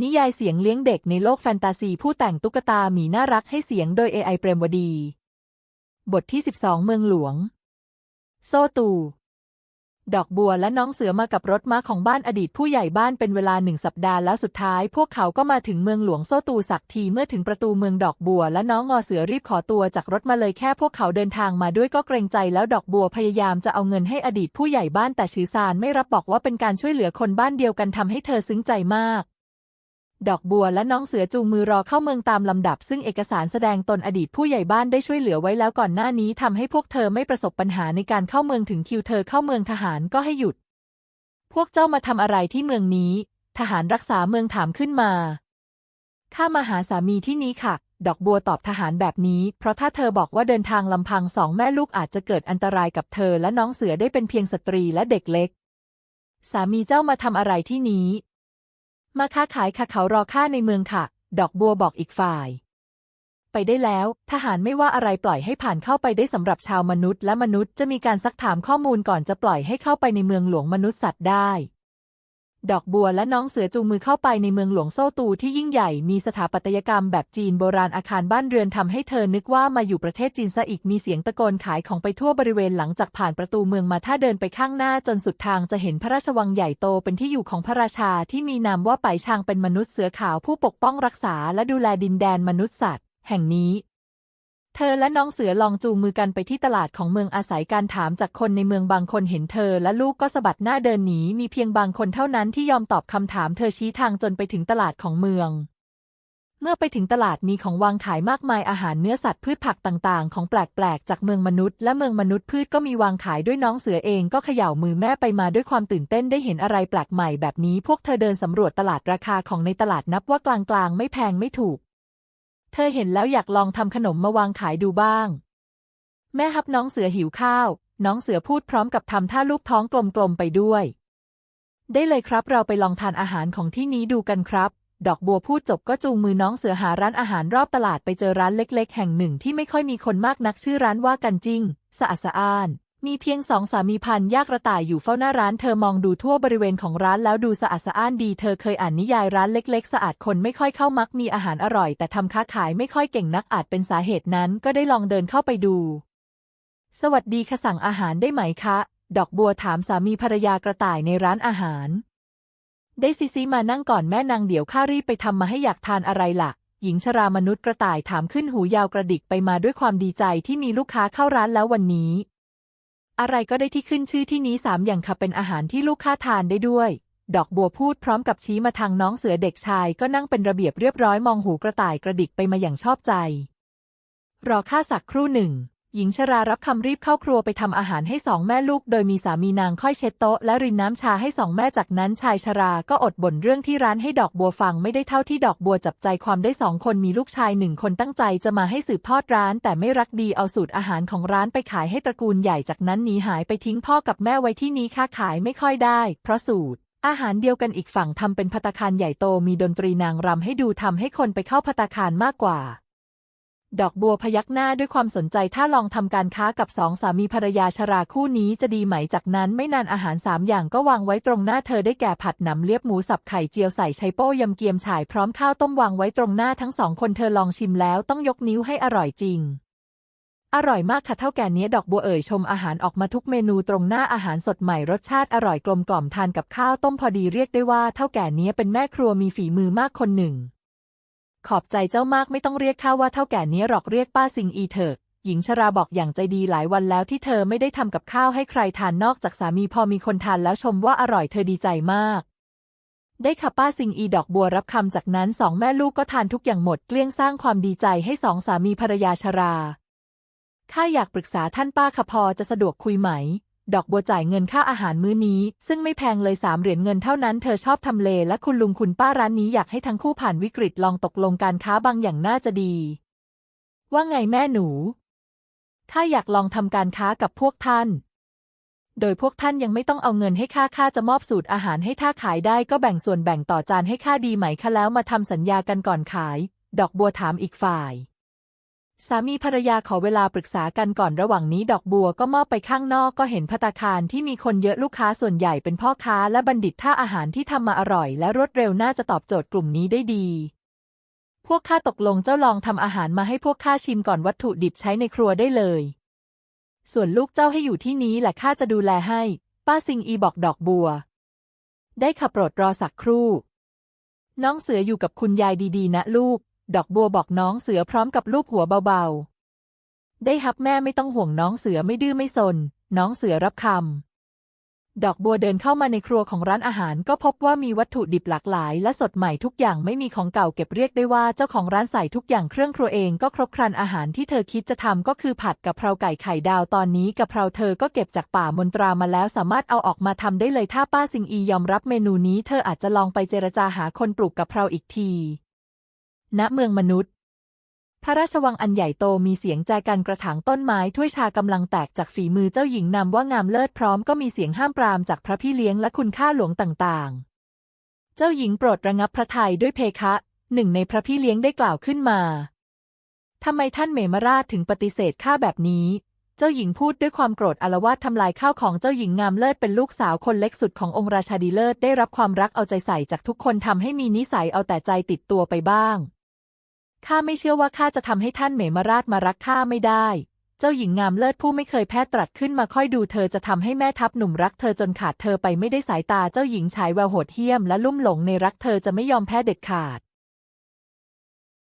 นิยายเสียงเลี้ยงเด็กในโลกแฟนตาซีผู้แต่งตุ๊กตาหมีน่ารักให้เสียงโดย AI เปรมวดี บทที่ 12 เมืองหลวง โซตู ดอกบัวและน้องเสือมากับรถม้าของบ้านอดีตผู้ใหญ่บ้านเป็นเวลาหนึ่งสัปดาห์แล้วสุดท้ายพวกเขาก็มาถึงเมืองหลวงโซตูสักทีเมื่อถึงประตูเมืองดอกบัวและน้องงอเสือรีบขอตัวจากรถมาเลยแค่พวกเขาเดินทางมาด้วยก็เกรงใจแล้วดอกบัวพยายามจะเอาเงินให้อดีตผู้ใหญ่บ้านแต่ชือซานไม่รับบอกว่าเป็นการช่วยเหลือคนบ้านเดียวกันทำให้เธอซึ้งใจมาก ดอกบัวและน้องเสือจูงมือรอเข้าเมืองตามลำดับ ซึ่งเอกสารแสดงตนอดีตผู้ใหญ่บ้านได้ช่วยเหลือไว้แล้วก่อนหน้านี้ทำให้พวกเธอไม่ประสบปัญหาในการเข้าเมืองถึงคิวเธอเข้าเมืองทหารก็ให้หยุด พวกเจ้ามาทำอะไรที่เมืองนี้ ทหารรักษาเมืองถามขึ้นมาข้ามาหาสามีที่นี้ค่ะ ดอกบัวตอบทหารแบบนี้ เพราะถ้าเธอบอกว่าเดินทางลำพังสองแม่ลูกอาจจะเกิดอันตรายกับเธอและน้องเสือได้เป็นเพียงสตรีและเด็กเล็ก สามีเจ้ามาทำอะไรที่นี้ มาค้าขายค่ะเขารอข้าในเมืองค่ะ ดอกบัวบอกอีกฝ่าย ไปได้แล้ว ทหารไม่ว่าอะไรปล่อยให้ผ่านเข้าไปได้สำหรับชาวมนุษย์และมนุษย์จะมีการซักถามข้อมูลก่อนจะปล่อยให้เข้าไปในเมืองหลวงมนุษย์สัตว์ได้ ดอกบัวและน้องเสือจูงมือเข้าไปในเมืองหลวงโซตูที่ยิ่งใหญ่มีสถาปัตยกรรมแบบจีนโบราณอาคารบ้านเรือนทำให้เธอนึกว่ามาอยู่ประเทศจีนซะอีกมีเสียงตะโกนขายของไปทั่วบริเวณหลังจากผ่านประตูเมืองมาถ้าเดินไปข้างหน้าจนสุดทางจะเห็นพระราชวังใหญ่โตเป็นที่อยู่ของพระราชาที่มีนามว่าไปชางเป็นมนุษย์เสือขาวผู้ปกป้องรักษาและดูแลดินแดนมนุษย์สัตว์แห่งนี้ เธอและน้องเสือลองจูงมือกันไปที่ตลาดของเมืองอาศัยการถามจากคนในเมืองบางคนเห็นเธอ และลูกก็สะบัดหน้าเดินหนีมีเพียงบางคนเท่านั้นที่ยอมตอบคำถามเธอชี้ทางจนไปถึงตลาดของเมือง เมื่อไปถึงตลาดมีของวางขายมากมายอาหารเนื้อสัตว์พืชผักต่างๆ ของแปลกๆ จากเมืองมนุษย์และเมืองมนุษย์พืชก็มีวางขายด้วยน้องเสือเองก็เขย่ามือแม่ไปมาด้วยความตื่นเต้นได้เห็นอะไรแปลกใหม่แบบนี้พวกเธอเดินสำรวจตลาดราคาของในตลาดนับว่ากลางๆ ไม่แพงไม่ถูก เธอเห็นแล้วอยากลองทำขนมมาวางขายดูบ้าง แม่ฮับน้องเสือหิวข้าว น้องเสือพูดพร้อมกับทำท่าลูกท้องกลมๆไปด้วย ได้เลยครับเราไปลองทานอาหารของที่นี้ดูกันครับ ดอกบัวพูดจบก็จูงมือน้องเสือหาร้านอาหารรอบตลาดไปเจอร้านเล็ก ๆ แห่งหนึ่งที่ไม่ค่อยมีคนมากนักชื่อร้านว่ากันจริงสะอาดสะอ้าน มีเพียงสองสามีพันยากระต่ายอยู่เฝ้าหน้าร้านเธอมองดูทั่วบริเวณของร้านแล้วดูสะอาดสะอ้านดี เธอเคยอ่านนิยายร้านเล็กๆ สะอาดคนไม่ค่อยเข้ามักมีอาหารอร่อย แต่ทำค้าขายไม่ค่อยเก่งนักอาจเป็นสาเหตุนั้น ก็ได้ลองเดินเข้าไปดู สวัสดีค่ะสั่งอาหารได้ไหมคะ ดอกบัวถามสามีภรรยากระต่ายในร้านอาหาร ได้ซิซิมานั่งก่อนแม่นางเดี๋ยวข้ารีบไปทำมาให้อยากทานอะไรล่ะหญิงชรามนุษย์กระต่ายถามขึ้นหูยาวกระดิกไปมาด้วยความดีใจที่มีลูกค้าเข้าร้านแล้ววันนี้ อะไรก็ได้ที่ขึ้นชื่อที่นี้สามอย่างค่ะเป็นอาหารที่ลูกค้าทานได้ด้วย ดอกบัวพูดพร้อมกับชี้มาทางน้องเสือเด็กชายก็นั่งเป็นระเบียบเรียบร้อยมองหูกระต่ายกระดิกไปมาอย่างชอบใจ รอข้าสักครู่หนึ่ง หญิงชรารับคำรีบเข้าครัวไปทำอาหารให้สองแม่ลูก โดยมีสามีนางค่อยเช็ดโต๊ะและรินน้ำชาให้สองแม่จากนั้นชายชราก็อดบ่นเรื่องที่ร้านให้ดอกบัวฟังไม่ได้เท่าที่ดอกบัวจับใจความได้สองคนมีลูกชายหนึ่งคนตั้งใจจะมาให้สืบทอดร้าน แต่ไม่รักดีเอาสูตรอาหารของร้านไปขายให้ตระกูลใหญ่จากนั้นหนีหายไปทิ้งพ่อกับแม่ไว้ที่นี้ค้าขายไม่ค่อยได้ เพราะสูตรอาหารเดียวกันอีกฝั่งทำเป็นพัตคารใหญ่โตมีดนตรีนางรำให้ดูทำให้คนไปเข้าพัตคารมากกว่า ดอกบัวพยักหน้าด้วยความสนใจถ้าลองทำการค้ากับสองสามีภรรยาชราคู่นี้จะดีไหมจากนั้นไม่นานอาหารสามอย่างก็วางไว้ตรงหน้าเธอได้แก่ผัดหนำเลียบหมูสับไข่เจียวใส่ไชโป้ยำเกียมฉ่ายพร้อมข้าวต้มวางไว้ตรงหน้าทั้งสองคนเธอลองชิมแล้วต้องยกนิ้วให้อร่อยจริงอร่อยมากค่ะเท่าแก่เนี้ยดอกบัวเอ่ยชมอาหารออกมาทุกเมนูตรงหน้าอาหารสดใหม่รสชาติอร่อยกลมกล่อมทานกับข้าวต้มพอดีเรียกได้ว่าเท่าแก่เนี้ยเป็นแม่ครัวมีฝีมือมากคนหนึ่ง ขอบใจเจ้ามากไม่ต้องเรียกข้าว่าเท่าแก่นี้หรอกเรียกป้าซิงอีเถอะหญิงชราบอกอย่างใจดีหลายวันแล้วที่เธอไม่ได้ทำกับข้าวให้ใครทานนอกจากสามีพอมีคนทานแล้วชมว่าอร่อยเธอดีใจมาก ได้ค่ะป้าซิงอีดอกบัวรับคำจากนั้นสองแม่ลูกก็ทานทุกอย่างหมดเกลี้ยงสร้างความดีใจให้สองสามีภรรยาชราข้าอยากปรึกษาท่านป้าค่ะพอจะสะดวกคุยไหม ดอกบัวจ่ายเงินค่าอาหารมื้อนี้ ซึ่งไม่แพงเลยสามเหรียญเงินเท่านั้นเธอชอบทำเลและคุณลุงคุณป้าร้านนี้อยากให้ทั้งคู่ผ่านวิกฤตลองตกลงการค้าบางอย่างน่าจะดี ว่าไงแม่หนูข้าอยากลองทำการค้ากับพวกท่าน โดยพวกท่านยังไม่ต้องเอาเงินให้ข้าข้าจะมอบสูตรอาหารให้ถ้าขายได้ก็แบ่งส่วนแบ่งต่อจานให้ข้าดีไหมคะแล้วมาทำสัญญากันก่อนขาย ดอกบัวถามอีกฝ่าย สามีภรรยาขอเวลาปรึกษากันก่อนระหว่างนี้ดอกบัวก็มอบไปข้างนอกก็เห็นพัตาคารที่มีคนเยอะลูกค้าส่วนใหญ่เป็นพ่อค้าและบัณฑิตท่าอาหารที่ทำมาอร่อยและรวดเร็วน่าจะตอบโจทย์กลุ่มนี้ได้ดี พวกข้าตกลงเจ้าลองทำอาหารมาให้พวกข้าชิมก่อนวัตถุดิบใช้ในครัวได้เลย ส่วนลูกเจ้าให้อยู่ที่นี้แหละข้าจะดูแลให้ ป้าซิงอีบอกดอกบัว ได้ขับรดรอสักครู่ น้องเสืออยู่กับคุณยายดีๆ นะลูก ดอกบัวบอกน้องเสือพร้อมกับลูบหัวเบาๆ ได้ฮับแม่ไม่ต้องห่วงน้องเสือไม่ดื้อไม่สน น้องเสือรับคำ ดอกบัวเดินเข้ามาในครัวของร้านอาหารก็พบว่ามีวัตถุดิบหลากหลาย และสดใหม่ทุกอย่างไม่มีของเก่าเก็บเรียกได้ว่าเจ้าของร้านใส่ทุกอย่างเครื่องครัวเองก็ครบครันอาหารที่เธอคิดจะทำก็คือผัดกะเพราไก่ไข่ดาวตอนนี้กะเพราเธอก็เก็บจากป่ามนตรามาแล้วสามารถเอาออกมาทำได้เลยถ้าป้าสิงอียอมรับเมนูนี้เธออาจจะลองไปเจรจาหาคนปลูกกะเพราอีกที ณเมืองมนุษย์ พระราชวังอันใหญ่โตมีเสียงแจกันกระถางต้นไม้ถ้วยชากำลังแตกจากฝีมือเจ้าหญิงนำว่างามเลิศพร้อมก็มีเสียงห้ามปรามจากพระพี่เลี้ยงและคุณข้าหลวงต่างๆ เจ้าหญิงโปรดระงับพระทัยด้วยเพคะ หนึ่งในพระพี่เลี้ยงได้กล่าวขึ้นมาทำไมท่านเมมราชถึงปฏิเสธข้าแบบนี้ เจ้าหญิงพูดด้วยความโกรธอาลวาดทำลายข้าวของเจ้าหญิงงามเลิศเป็นลูกสาวคนเล็กสุดขององค์ราชาดีเลิศได้รับความรักเอาใจใส่จากทุกคนทำให้มีนิสัยเอาแต่ใจติดตัวไปบ้าง ข้าไม่เชื่อว่าข้าจะทำให้ท่านเหมมาราชมารักข้าไม่ได้ เจ้าหญิงงามเลิศผู้ไม่เคยแพ้ตรัสขึ้นมาค่อยดูเธอจะทำให้แม่ทัพหนุ่มรักเธอจนขาดเธอไปไม่ได้สายตาเจ้าหญิงชายแววโหดเหี้ยมและลุ่มหลงในรักเธอจะไม่ยอมแพ้เด็ดขาด